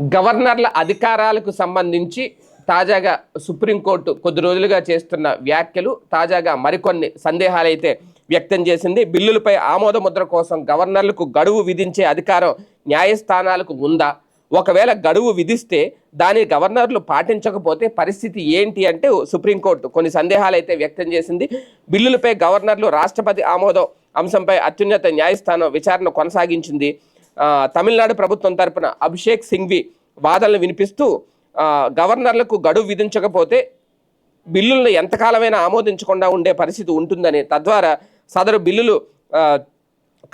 గవర్నర్ల అధికారాలకు సంబంధించి తాజాగా సుప్రీంకోర్టు కొద్ది రోజులుగా చేస్తున్న వ్యాఖ్యలు తాజాగా మరికొన్ని సందేహాలైతే వ్యక్తం చేసింది. బిల్లులపై ఆమోద ముద్ర కోసం గవర్నర్లకు గడువు విధించే అధికారం న్యాయస్థానాలకు ఉందా? ఒకవేళ గడువు విధిస్తే దాని గవర్నర్లు పాటించకపోతే పరిస్థితి ఏంటి అంటే సుప్రీంకోర్టు కొన్ని సందేహాలు అయితే వ్యక్తం చేసింది. బిల్లులపై గవర్నర్లు రాష్ట్రపతి ఆమోదం అంశంపై అత్యున్నత న్యాయస్థానం విచారణ కొనసాగించింది. తమిళనాడు ప్రభుత్వం తరపున అభిషేక్ సింఘ్వి వాదనలు వినిపిస్తూ గవర్నర్లకు గడువు విధించకపోతే బిల్లులను ఎంతకాలమైనా ఆమోదించకుండా ఉండే పరిస్థితి ఉంటుందని తద్వారా సదరు బిల్లులు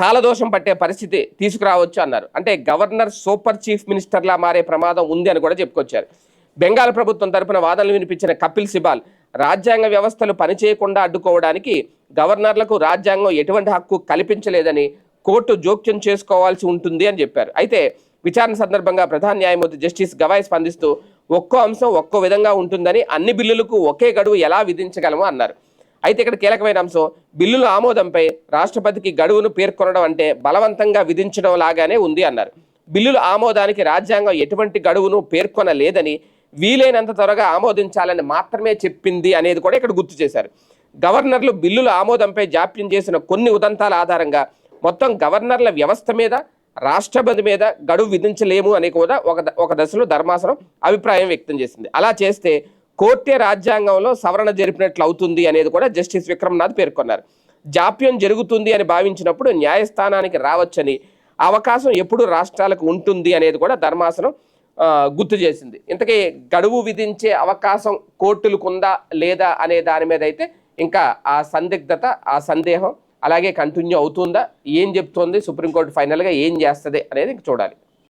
కాలదోషం పట్టే పరిస్థితి తీసుకురావచ్చు అన్నారు. అంటే గవర్నర్ సూపర్ చీఫ్ మినిస్టర్లా మారే ప్రమాదం ఉంది అని కూడా చెప్పుకొచ్చారు. బెంగాల్ ప్రభుత్వం తరపున వాదనలు వినిపించిన కపిల్ సిబాల్ రాజ్యాంగ వ్యవస్థలు పనిచేయకుండా అడ్డుకోవడానికి గవర్నర్లకు రాజ్యాంగం ఎటువంటి హక్కు కల్పించలేదని కోర్టు జోక్యం చేసుకోవాల్సి ఉంటుంది అని చెప్పారు. అయితే విచారణ సందర్భంగా ప్రధాన న్యాయమూర్తి జస్టిస్ గవాయ్ స్పందిస్తూ ఒక్కో అంశం ఒక్కో విధంగా ఉంటుందని అన్ని బిల్లులకు ఒకే గడువు ఎలా విధించగలము అన్నారు. అయితే ఇక్కడ కీలకమైన అంశం బిల్లుల ఆమోదంపై రాష్ట్రపతికి గడువును పేర్కొనడం అంటే బలవంతంగా విధించడం లాగానే ఉంది అన్నారు. బిల్లుల ఆమోదానికి రాజ్యాంగం ఎటువంటి గడువును పేర్కొనలేదని వీలైనంత త్వరగా ఆమోదించాలని మాత్రమే చెప్పింది అనేది కూడా ఇక్కడ గుర్తు చేశారు. గవర్నర్లు బిల్లుల ఆమోదంపై జాప్యం చేసిన కొన్ని ఉదంతాల ఆధారంగా మొత్తం గవర్నర్ల వ్యవస్థ మీద రాష్ట్రపతి మీద గడువు విధించలేము అని కూడా ఒక ద- ఒక దశలో ధర్మాసనం అభిప్రాయం వ్యక్తం చేసింది. అలా చేస్తే కోర్టే రాజ్యాంగంలో సవరణ జరిపినట్లు అవుతుంది అనేది కూడా జస్టిస్ విక్రమ్నాథ్ పేర్కొన్నారు. జాప్యం జరుగుతుంది అని భావించినప్పుడు న్యాయస్థానానికి రావచ్చని అవకాశం ఎప్పుడు రాష్ట్రాలకు ఉంటుంది అనేది కూడా ధర్మాసనం గుర్తు చేసింది. ఇంతకీ గడువు విధించే అవకాశం కోర్టులకు ఉందా లేదా అనే దాని మీద అయితే ఇంకా ఆ సందిగ్ధత ఆ సందేహం అలాగే కంటిన్యూ అవుతుందా? ఏం చెప్తోంది? సుప్రీంకోర్టు ఫైనల్గా ఏం చేస్తుంది అనేది ఇంక చూడాలి.